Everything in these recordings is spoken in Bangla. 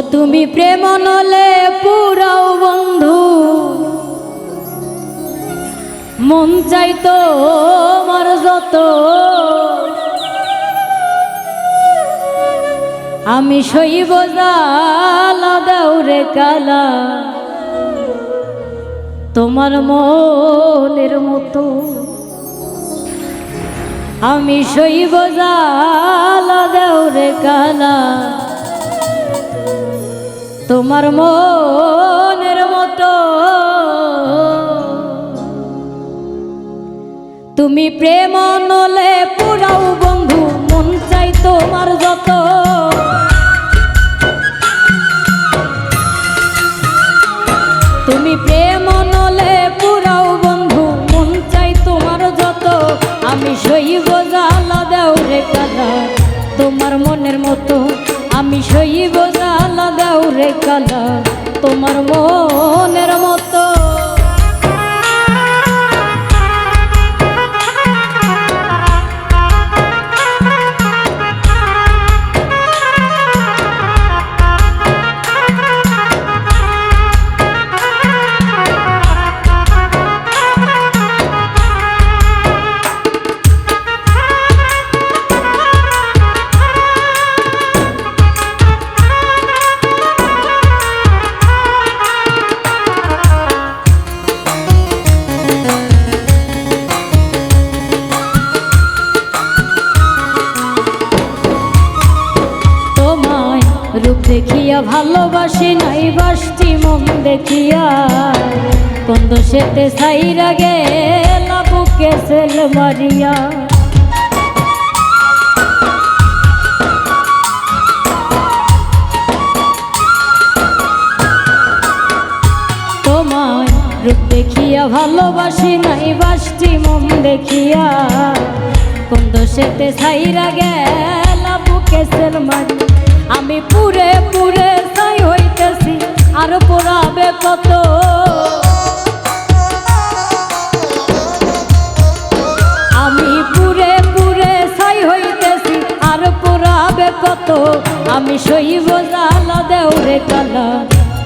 তুমি প্রেম নলে পুরাও বন্ধু। মন চাইতো আমার যত। আমি শৈব জালা দাউরে কালা। তোমার মনের মতো। আমি শৈব জালা দাউরে কালা। তোমার মনের মতো। তুমি প্রেম নলে পুরাও বন্ধু, মন চাই তোমার যত। তুমি প্রেম নলে পুরাও বন্ধু, মন চাই তোমার যত। আমি সইব রূপ দেখিয়া ভালোবাসি নাই বাসটি মন দেখিয়া। কন্দ সেতে সাইরা গেলা বুকে সেল মারিয়া। তোমায় রূপ দেখিয়া ভালোবাসি নাই বাসটি মন দেখিয়া। কন্দ সেতে সাইরা গেলা বুকে সেল মারি আমি পুরে পুরে সাই হইতেছি, আর পোড়াবে কত? আমি পুরে পুরে হইতেছি, আর আমি জালা দেওরে কালা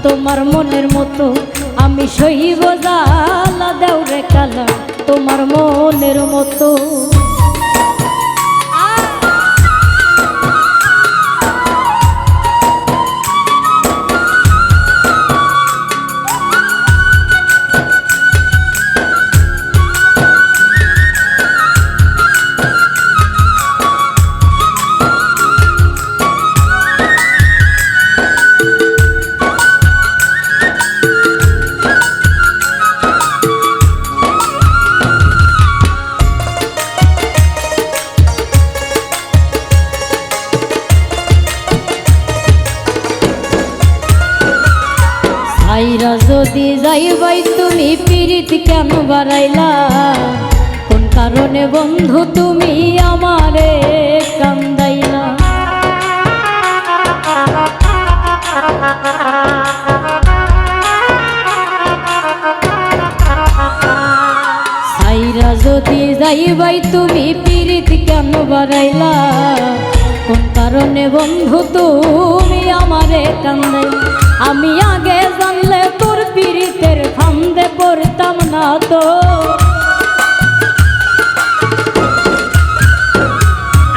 তোমার মনের মতো। আমি সইব জালা দেওরে কালা তোমার মনের মতো। যদি যাইবাই তুমি পিরিত কেন বাড়াইলা? কোন কারণে বন্ধু তুমি আমারে কান্দাইলা? সাইরা যদি যাইবাই তুমি পিরিত কেন বাড়াইলা? কোন কারণে বন্ধু তুমি আমারে কান্দাই আমি আগে জানলে তোর পিরিতের ফান্দে পড়তাম না তো।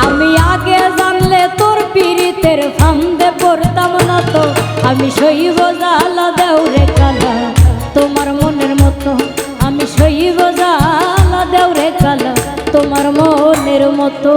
আমি আগে জানলে তোর পিরিতের ফান্দে পড়তাম না তো। আমি শৈব জালা দেওরে কালা, তোমার মনের মতো। আমি শৈব জালা দেওরে কালা, তোমার মনের মতো।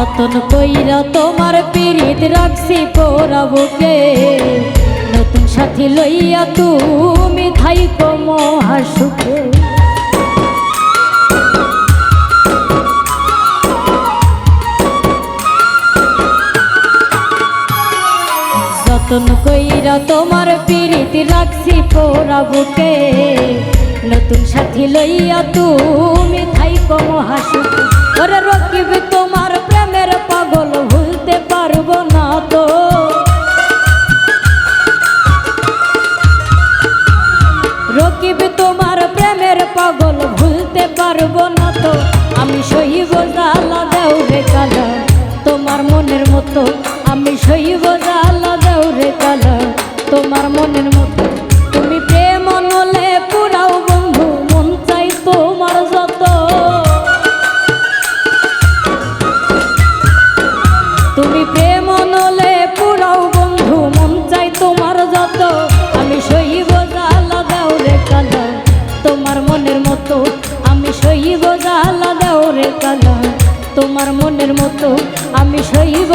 যতন কইরা তোমার পিরিত রাখছি পোড়া নতুন সাথী লইয়া তুমি থাইকো মহাসুখে। যতন কইরা তোমার পিরিতি রাখছি পোড়া নতুন সাথী লইয়া তুমি থাইকো মহাসুখে। ওরে রকিব তোমার প্রেমের পাগল ভুলতে পারব না তো। আমি সহিব জালা দেও রে কালা। তোমার মনের মতো আমি সহিব জালা দেও রে কালা। তোমার মনের মতো